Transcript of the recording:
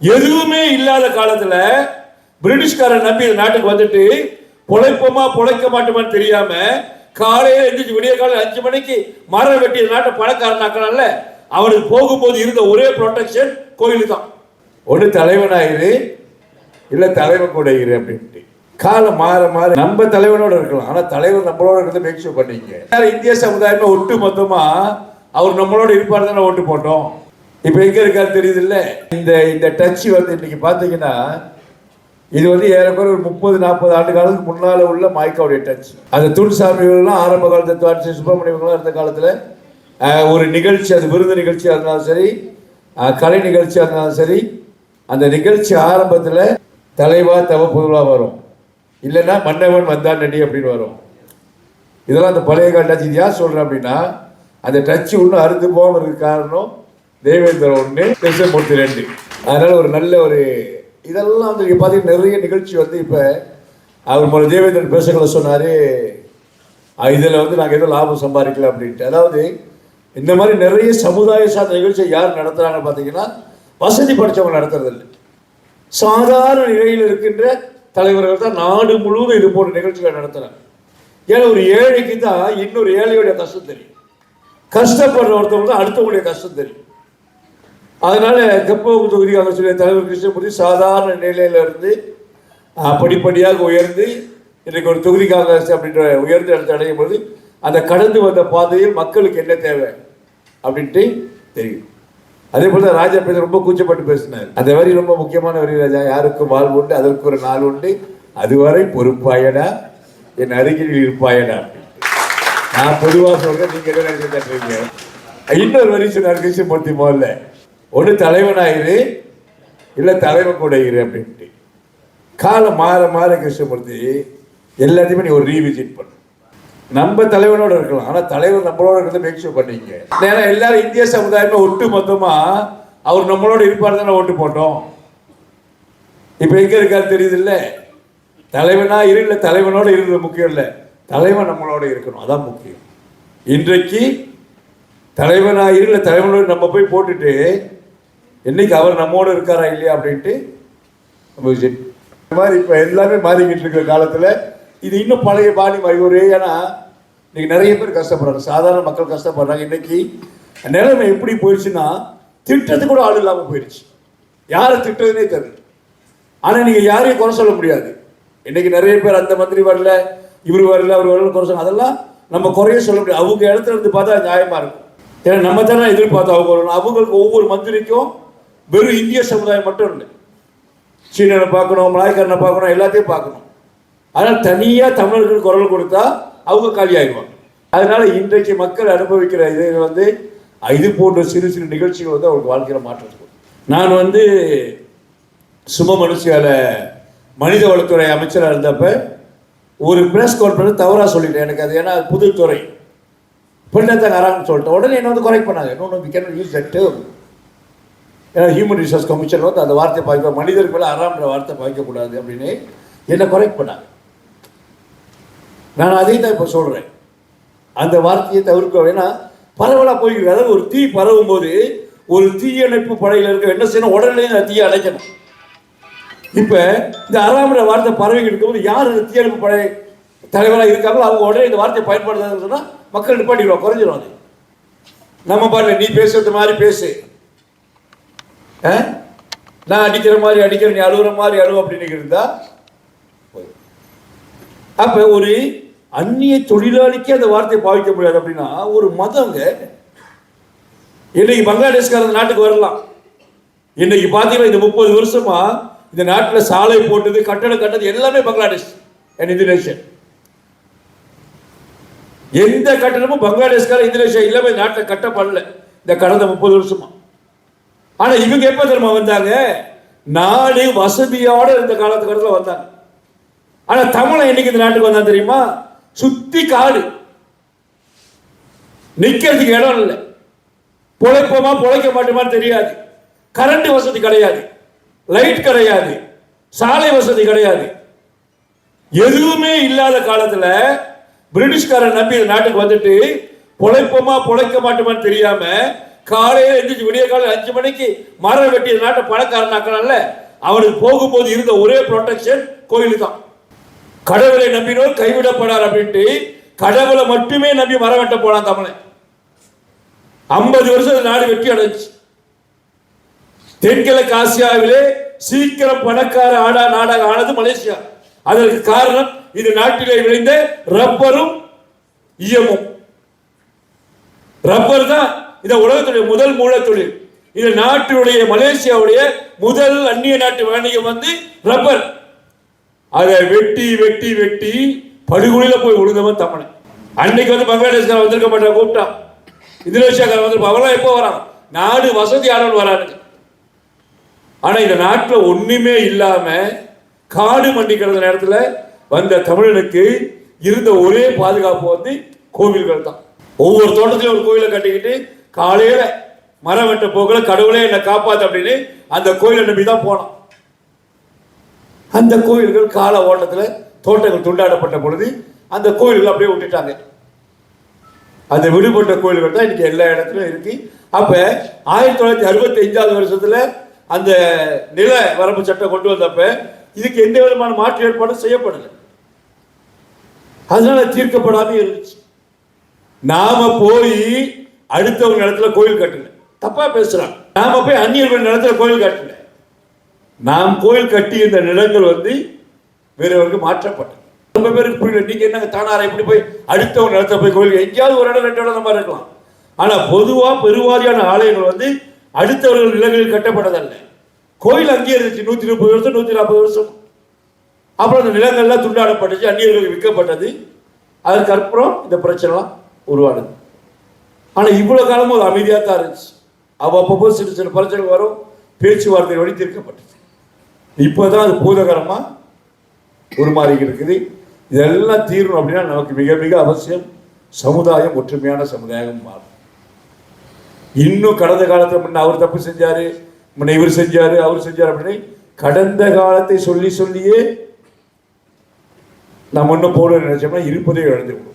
எதுவுமே இல்லாத காலத்துல பிரிட்டிஷ்காரன் நம்பி இந்த நாட்டுக்கு வந்துட்டு பொழைப்போமா பொழைக்க மாட்டோமான்னு தெரியாம காலையில எழுந்திரிச்சு விடிய காலையில் அஞ்சு மணிக்கு மரம் வெட்டி இந்த நாட்டை பணக்காரனாக்கலாம்ல? அவனுக்கு போகும்போது இருந்த ஒரே ப்ரொடெக்ஷன் கோயிலு தான் ஒன்று தலைவனாயிரு இல்ல தலைவன் கூட இரு அப்படின்ட்டு. காலம் மாற மாற நம்ம தலைவனோட இருக்கலாம். ஆனா தலைவர் நம்மளோட இருக்கிறத மேக் ஷூர் பண்ணீங்க இந்திய சமுதாயமே ஒட்டு மொத்தமா அவர் நம்மளோட இருப்பார் தானே ஓட்டு போட்டோம். இப்ப எங்க இருக்காரு தெரியுது இல்ல இந்த இந்த டச் வந்து இன்னைக்கு பாத்தீங்கன்னா இது வந்து ஏறக்குறைய ஒரு முப்பது நாற்பது ஆண்டு காலத்துக்கு முன்னால உள்ள மாய்க்காவுடைய டச் அந்த துன்சாமிகள்லாம் ஆரம்ப காலத்து துவாட்சி சுப்பிரமணியம்லாம் இருந்த காலத்துல ஒரு நிகழ்ச்சி அது விருது நிகழ்ச்சியாக இருந்தாலும் சரி கலை நிகழ்ச்சியாக இருந்தாலும் சரி அந்த நிகழ்ச்சி ஆரம்பத்துல தலைவா தவ புதுவா வரும். இல்லைன்னா மன்னவன் வந்தான் நடி அப்படின்னு வரும். இதெல்லாம் அந்த பழைய கால டச் இது யார் சொல்றேன் அப்படின்னா அந்த டச் இன்னும் அறுந்து போகாமல் இருக்க காரணம் தேவேந்திரன் ஒன்று கிருஷ்ணமூர்த்தி ரெண்டு. அதனால் ஒரு நல்ல ஒரு இதெல்லாம் வந்து நீங்கள் பார்த்தீங்கன்னா நிறைய நிகழ்ச்சி வந்து இப்போ அவர் மூலம் தேவேந்திரன் பேசுகிறத சொன்னார். இதில் வந்து நாங்கள் எதுவும் லாபம் சம்பாதிக்கல அப்படின்ட்டு. அதாவது இந்த மாதிரி நிறைய சமுதாய சார்ந்த நிகழ்ச்சியை யார் நடத்துறாங்கன்னு பார்த்தீங்கன்னா வசதி படித்தவங்க நடத்துறதில்லை. சாதாரண நிலையில் இருக்கின்ற தலைவர்கள் தான் நாடு முழுவதும் இது போன்ற நிகழ்ச்சிகளை நடத்துகிறாங்க ஏன்னா ஒரு ஏழைக்கு தான் இன்னொரு ஏழையுடைய கஷ்டம் தெரியும். கஷ்டப்படுற ஒருத்தவங்க தான் அடுத்தவங்களுடைய கஷ்டம் தெரியும். அதனால கப்போகு தொகுதி அமைச்சருடைய தலைவர் கிருஷ்ணமூர்த்தி சாதாரண நிலையிலிருந்து படிப்படியாக உயர்ந்து இன்றைக்கு ஒரு தொகுதி காங்கிரஸ் அப்படின்ற உயர்ந்த இடத்தை அடையும் போது அந்த கடந்து வந்த பாதையில் மக்களுக்கு என்ன தேவை அப்படின்ட்டு தெரியும். அதே போல தான் ராஜா பேச ரொம்ப கூச்சப்பட்டு பேசினார். அந்த வரி ரொம்ப முக்கியமான வரி ராஜா. யாருக்கும் வாழ்வு உண்டு அதற்கு ஒரு நாள் உண்டு. அதுவரை பொறுப்பாயடா என் அருகில் இருப்பாயடா நான் பொதுவாக சொல்றேன் நீங்க என்ன நினைச்சு இன்னொரு வரி சொன்னார் கிருஷ்ணமூர்த்தி முதல்ல. ஒன்று தலைவனாயிரு இல்லை தலைவன் கூட இரு அப்படின்ட்டு. காலம் மாற மாற கிருஷ்ணமூர்த்தி எல்லாத்தையுமே நீ ஒரு ரீவிசிட் பண்ணு. நம்ம தலைவனோட இருக்கலாம் ஆனால் தலைவர் நம்மளோட இருக்கிறத மேக் ஷூர் பண்ணீங்க ஏன்னா எல்லாரும் இந்திய சமுதாயமே ஒட்டு மொத்தமாக அவர் நம்மளோட இருப்பார் தானே ஓட்டு போட்டோம். இப்போ எங்கே இருக்காரு தெரியுது இல்லை தலைவனா இரு இல்லை தலைவனோட இருக்கிறது முக்கியம் இல்லை. தலைவன் நம்மளோட இருக்கணும் அதான் முக்கியம். இன்றைக்கு தலைவனா இருல தலைவனோட நம்ம போய் போட்டுட்டு என்னைக்கு அவர் நம்மோட இருக்காரா இல்லையா அப்படின்ட்டு நம்ம இந்த மாதிரி இப்போ எல்லாமே மாறிக்கிட்டு இருக்கிற காலத்தில் இது இன்னும் பழைய பாணி மாதிரி. ஒரு ஏன்னா இன்னைக்கு நிறைய பேர் கஷ்டப்படுறாங்க. சாதாரண மக்கள் கஷ்டப்படுறாங்க. இன்னைக்கு நிலைமை எப்படி போயிடுச்சுன்னா திட்டத்துக்கு கூட ஆள் இல்லாமல் போயிடுச்சு. யாரை திட்டதுனே தெரியும் ஆனால் நீங்கள் யாரையும் குறை சொல்ல முடியாது. இன்னைக்கு நிறைய பேர் அந்த மந்திரி வரல இவர் வரல அவர் வரல குறை சொல்ல அதெல்லாம் நம்ம குறைய சொல்ல முடியாது. அவங்க இடத்துல இருந்து பார்த்தா நியாயமாக இருக்கும். ஏன்னா நம்ம தானே எதிர்பார்த்து அவங்க வரணும் அவங்களுக்கு ஒவ்வொரு மந்திரிக்கும் வெறும் இந்திய சமுதாயம் மட்டும் இல்லை. சீனனை பார்க்கணும் மலாய்க்காரனை பார்க்கணும் எல்லாத்தையும் பார்க்கணும். அதனால் தனியாக தமிழர்கள் குரல் கொடுத்தா அவங்க காலியாகிடுவாங்க அதனால் இன்றைக்கு மக்கள் அனுபவிக்கிற இதை வந்து இது போன்ற சிறு சிறு நிகழ்ச்சிகள் வந்து அவங்களுக்கு வாழ்க்கையில் மாற்றம் இருக்கும். நான் வந்து சும மனுஷியால் மனித வளத்துறை அமைச்சராக இருந்தப்ப ஒரு பிரஸ் கான்ஃபரன்ஸ் தவறாக சொல்லிட்டேன் எனக்கு அது. ஏன்னா அது புது துறை பின்னத்தான் ஆராம்னு சொல்லிட்டேன். உடனே என்ன வந்து குறைக்க பண்ணாங்க. இன்னொன்று யூஸ் தட் ஏன்னா ஹியூமன் ரிசோர்ஸ் கமிஷன் வந்து அந்த வார்த்தையை பாய்க்க மனிதருக்கு மேலே அறாம்ன்ற வார்த்தை பாய்க்கக்கூடாது அப்படின்னு என்னை குறைக் பண்ணாங்க. நான் அதையும் தான் இப்போ சொல்கிறேன் அந்த வார்த்தையை தவிர்க்க வேணா பரவலாக போய்கிறது அதாவது ஒரு தீ பரவும் போது ஒரு தீயணைப்பு படையில் இருக்க என்ன செய்யணும்? உடனே அந்த தீயை அடைக்கணும். இப்போ இந்த அறாம்ன்ற வார்த்தை பரவிக்கிட்டு இருக்கும்போது யார் அந்த தீயணைப்பு படை தலைவராக இருக்காங்களோ அவங்க உடனே இந்த வார்த்தையை பயன்படுத்தாதுன்னு சொன்னால் மக்கள் நிப்பாட்டிடுவாங்க குறைஞ்சிடும் அது. நம்ம பாருங்க நீ பேசுறது மாதிரி பேசு. நான் அடிக்கிற மாதிரி அடிக்கிற நீ அழுகுற மாதிரி அழுவு அப்படின்னு இருந்தா அப்ப ஒரு அந்நிய தொழிலாளிக்கே அந்த வார்த்தையை பாவிக்க முடியாது அப்படின்னா ஒரு மதங்க இன்னைக்கு பங்களாதேஷ்கார அந்த நாட்டுக்கு வரலாம். இன்னைக்கு பார்த்தீங்கன்னா இந்த முப்பது வருஷமா இந்த நாட்டில் சாலை போட்டது கட்டடம் கட்டது எல்லாமே பங்களாதேஷ் அண்ட் இந்தோனேஷியா எந்த கட்டணமும் பங்களாதேஷ்கார இந்தோனேஷியா இல்லாமல் நாட்டில் கட்ட கட்டப்படல இந்த கடந்த முப்பது வருஷமா. ஆனா இவங்க எப்ப தெரியுமா வந்தாங்க? நாடு வசதியோட இருந்த காலத்துக்கு வந்தாங்க. ஆனா தமிழன் இன்னைக்கு இந்த நாட்டுக்கு வந்தா தெரியுமா? சுத்தி காடு. நிக்கிறதுக்கு இடம் இல்லை. பொழைப்போமா பொழைக்க மாட்டோமா தெரியாது. கரண்ட் வசதி கிடையாது. லைட் கிடையாது. சாலை வசதி கிடையாது. எதுவுமே இல்லாத காலத்துல பிரிட்டிஷ்காரன் நம்பி இந்த நாட்டுக்கு வந்துட்டு பொழைப்போமா பொழைக்க மாட்டோமான்னு தெரியாம காலையில் எழுந்திரிச்சு விடிய காலையில் அஞ்சு மணிக்கு மரம் வெட்டிய நாட்டை பணக்காரனாக்கனால அவனுக்கு போகும்போது இருந்த ஒரே ப்ரொடெக்ஷன் கோயில் தான் கடவுளை நம்பினோர் கைவிடப்படார் அப்படின்ட்டு கடவுளை மட்டுமே நம்பி மரம் வெட்ட போனான் தமிழன். ஐம்பது வருஷம் நாடு வெற்றி அடைஞ்சு தென்கிழக்கு ஆசியாவிலே சீக்கிரம் பணக்கார ஆடா நாடாக ஆனது மலேசியா. அதற்கு காரணம் இது நாட்டிலே விளைந்த ரப்பரும் ஈயமும். ரப்பர் தான் இந்த உலகத்துடைய முதல் மூலத்தொழில். இது நாட்டினுடைய மலேசியாவுடைய முதல் அந்நிய நாட்டு வணிகம் வந்து ரப்பர். அதை வெட்டி வெட்டி வெட்டி படுகொலியில போய் விழுந்தவன் தமிழன். அன்னைக்கு வந்து பங்களாதேஷ்காரன் வந்திருக்க மாட்டான் கூப்பிட்டான். இந்தோனேஷியாக்காரன் வந்து அவெல்லாம் எப்போ வரான்? நாடு வசதியானவன் வரானுங்க. ஆனா இந்த நாட்டில் ஒண்ணுமே இல்லாம காடு மண்டி கிடந்த நேரத்தில் வந்த தமிழனுக்கு இருந்த ஒரே பாதுகாப்பு வந்து கோவில்கள் தான். ஒவ்வொரு தோட்டத்திலும் ஒரு கோயிலை கட்டிக்கிட்டு காலையில் மரம் வெட்ட போகல கடவுளே என்னை காப்பாத்து அப்படின்னு அந்த கோயிலை நம்பி தான் போனோம். அந்த கோயில்கள் கால ஓட்டத்தில் தோட்டங்கள் துண்டாடப்பட்ட பொழுது அந்த கோயில்கள் அப்படியே விட்டுட்டாங்க. அந்த விடுபட்ட கோயில்கள் தான் இன்னைக்கு எல்லா இடத்துலையும் இருக்கு. அப்போ ஆயிரத்தி தொள்ளாயிரத்தி அறுபத்தி அஞ்சாவது வருஷத்தில் அந்த நில வரம்பு சட்டம் கொண்டு வந்தப்ப இதுக்கு எந்த விதமான மாற்று ஏற்பாடும் செய்யப்படல. அதனால தீர்க்கப்படாமல் இருந்துச்சு. நாம போய் அடுத்தவங்க இடத்துல கோயில் கட்டுங்க. தப்பா பேசுறான். நாம போய் அந்நியர்கள் இடத்துல கோயில் கட்டுங்க. நாம் கோயில் கட்டி இந்த நிலங்கள் வந்து வேறவருக்கு மாற்றப்பட்டது. ரொம்ப பேருக்கு புரியல. நீங்க என்னங்க தானாரா இப்படி போய் அடுத்தவங்க இடத்துல போய் கோயில் எங்கேயாவது ஒரு இடம் ரெண்டு இடம் அந்த மாதிரி இருக்கலாம். ஆனா பொதுவா பெருவாரியான ஆலயங்கள் வந்து அடுத்தவர்கள் நிலங்களில் கட்டப்பட்டதல்ல. கோயில் அங்கேயே இருந்துச்சு. நூத்தி முப்பது வருஷம் நூத்தி நாற்பது வருஷம். அப்புறம் அந்த நிலங்கள்லாம் துண்டாடப்பட்டுச்சு அந்நியர்களுக்கு விற்கப்பட்டது. அதுக்கப்புறம் இந்த பிரச்சனைலாம் உருவானது. ஆனால் இவ்வளோ காலமும் அது அமைதியாக தான் இருந்துச்சு. அவ்வப்போ சிறு சிறு பிரச்சனை வரும் பேச்சுவார்த்தை வழி தீர்க்கப்பட்டது. இப்போ தான் அது பூதகரமாக உருமாறி இருக்குது இதெல்லாம் தீரணும் அப்படின்னா நமக்கு மிக மிக அவசியம் சமுதாயம் ஒற்றுமையான சமுதாயம் மாறும் இன்னும் கடந்த காலத்தில் முன்ன அவர் தப்பு செஞ்சார் முன்ன இவர் செஞ்சார் அவர் செஞ்சார் அப்படின்னு கடந்த காலத்தை சொல்லி சொல்லியே நம்ம இன்னும் போட நினைச்சோம்னா இருப்பதை இழந்து விடுவோம்